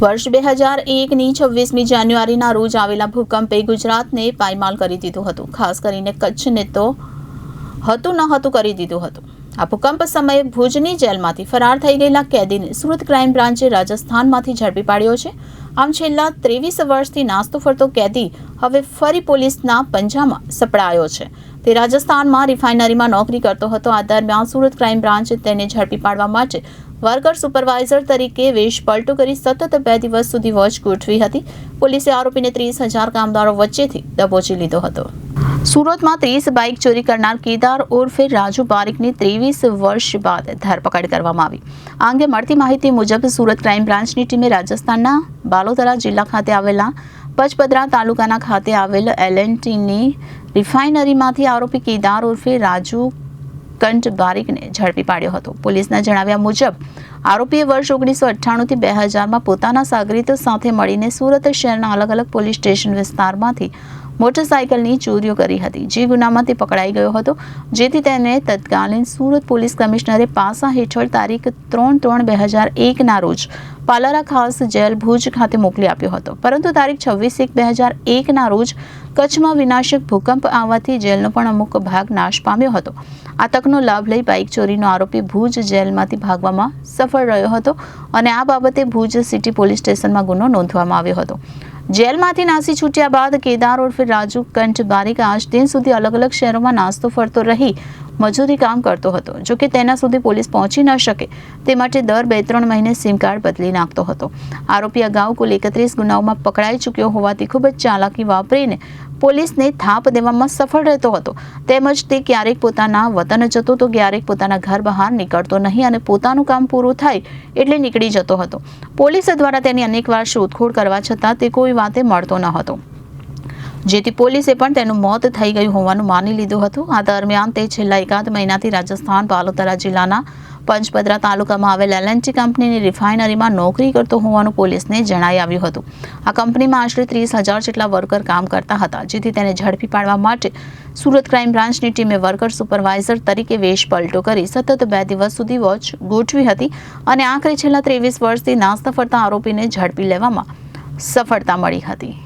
વર્ષ બે હજાર એકની છવ્વીસમી જાન્યુઆરીના રોજ આવેલા ભૂકંપે ગુજરાતને પાયમાલ કરી દીધું હતું. ખાસ કરીને કચ્છને તો હતું ન હતું કરી દીધું હતું. આ ભૂકંપ સમયે ભુજની જેલમાંથી ફરાર થઈ ગયેલા કેદીને સુરત ક્રાઇમ બ્રાન્ચે રાજસ્થાનમાંથી ઝડપી પાડ્યો છે. આમ છેલ્લા ત્રેવીસ વર્ષથી નાસ્તો ફરતો કેદી હવે ફરી પોલીસના પંજામાં સપડાયો છે. તે રાજસ્થાનમાં રિફાઇનરીમાં નોકરી કરતો હતો. આ દરમિયાન સુરત ક્રાઇમ બ્રાન્ચે તેને ઝડપી પાડવા માટે વર્કર સુપરવાઇઝર તરીકે વેશ પલટો કરી સતત બે દિવસ સુધી વોચ ગોઠવી હતી. પોલીસે આરોપીને ત્રીસ હજાર કામદારો વચ્ચેથી દબોચી લીધો હતો. સુરતમાં ત્રીસ બાઇક ચોરી કરનાર કેદાર ઉર્ફે રાજુ બારીકની ત્રેવીસ વર્ષ બાદ ધરપકડ કરવામાં આવી. આ અંગે મળતી માહિતી મુજબ સુરત ક્રાઇમ બ્રાન્ચની ટીમે રાજસ્થાનના બાલોતરા જિલ્લા ખાતે આવેલા પચપદરા તાલુકાના ખાતે આવેલ એલએનટીની રિફાઇનરીમાંથી આરોપી કેદાર ઉર્ફે રાજુ કંઠ બારીકને ઝડપી પાડ્યો હતો. પોલીસના જણાવ્યા મુજબ, આરોપીએ વર્ષ ઓગણીસો અઠ્ઠાણુંથી બે હજારમાં પોતાના સાગરીતો સાથે મળીને સુરત શહેરના અલગ અલગ પોલીસ સ્ટેશન વિસ્તારમાંથી મોટરસાયકલની ચોરીઓ કરી હતી. જે ગુનામાં તે પકડાઈ ગયો હતો. જેથી તેને તત્કાલીન સુરત પોલીસ કમિશનરે પાસા હેઠળ તારીખ ત્રણ ત્રણ બે હજાર એકના રોજ પાલારા ખાસ જેલ ભુજ ખાતે મોકલી આપ્યો હતો. પરંતુ તારીખ છવ્વીસ એક બે હજાર એકના રોજ કચ્છમાં વિનાશક ભૂકંપ આવવાથી જેલનો પણ અમુક ભાગ નાશ પામ્યો હતો. આ તકનો લાભ લઈ બાઇક ચોરીનો આરોપી ભુજ જેલમાંથી ભાગવામાં સફળ રહ્યો હતો અને આ બાબતે ભુજ સિટી પોલીસ સ્ટેશનમાં ગુનો નોંધવામાં આવ્યો હતો. જેલમાંથી નાસી છૂટ્યા બાદ કેદાર ઉર્ફે રાજુ કંઠ બારીક આજ દિન સુધી અલગ અલગ શહેરોમાં નાસ્તો ફરતો રહી મજૂરી કામ કરતો હતો, જો કે તેના સુધી પોલીસ પહોંચી ન શકે. તે માટે દર બે ત્રણ મહિને સિમ કાર્ડ બદલી નાખતો હતો. આરોપી અગાઉ કુલ એકત્રીસ ગુનાઓમાં પકડાઈ ચૂક્યો હોવાથી ખૂબ જ ચાલાકી વાપરીને પોલીસને થાપ દેવામાં સફળ રહેતો હતો. તેમજ તે ક્યારેક પોતાના વતન જતો તો ક્યારેક પોતાના ઘર બહાર નીકળતો નહીં અને પોતાનું કામ પૂરું થાય એટલે નીકળી જતો હતો. પોલીસ દ્વારા તેની અનેકવાર શોધખોળ કરવા છતાં તે કોઈ વાતે મળતો ન હતો. જેથી પોલીસે પણ તેનું મોત થઈ ગયું હોવાનું માની લીધું હતું. આ દરમિયાન તે છેલ્લા એકાદ મહિનાથી રાજસ્થાન, પાલોતરા જિલ્લાના પંચપદરા તાલુકામાં આવેલ એલએનટી કંપનીની રિફાઇનરીમાં નોકરી કરતો હોવાનું પોલીસને જણાઈ આવ્યું હતું. આ કંપનીમાં આશરે ત્રીસ હજાર જેટલા વર્કર કામ કરતા હતા, જેથી તેને ઝડપી પાડવા માટે સુરત ક્રાઇમ બ્રાન્ચની ટીમે વર્કર સુપરવાઇઝર તરીકે વેશ પલટો કરી સતત બે દિવસ સુધી વોચ ગોઠવી હતી અને આખરે છેલ્લા ત્રેવીસ વર્ષથી નાસ્તા ફરતા આરોપીને ઝડપી લેવામાં સફળતા મળી હતી.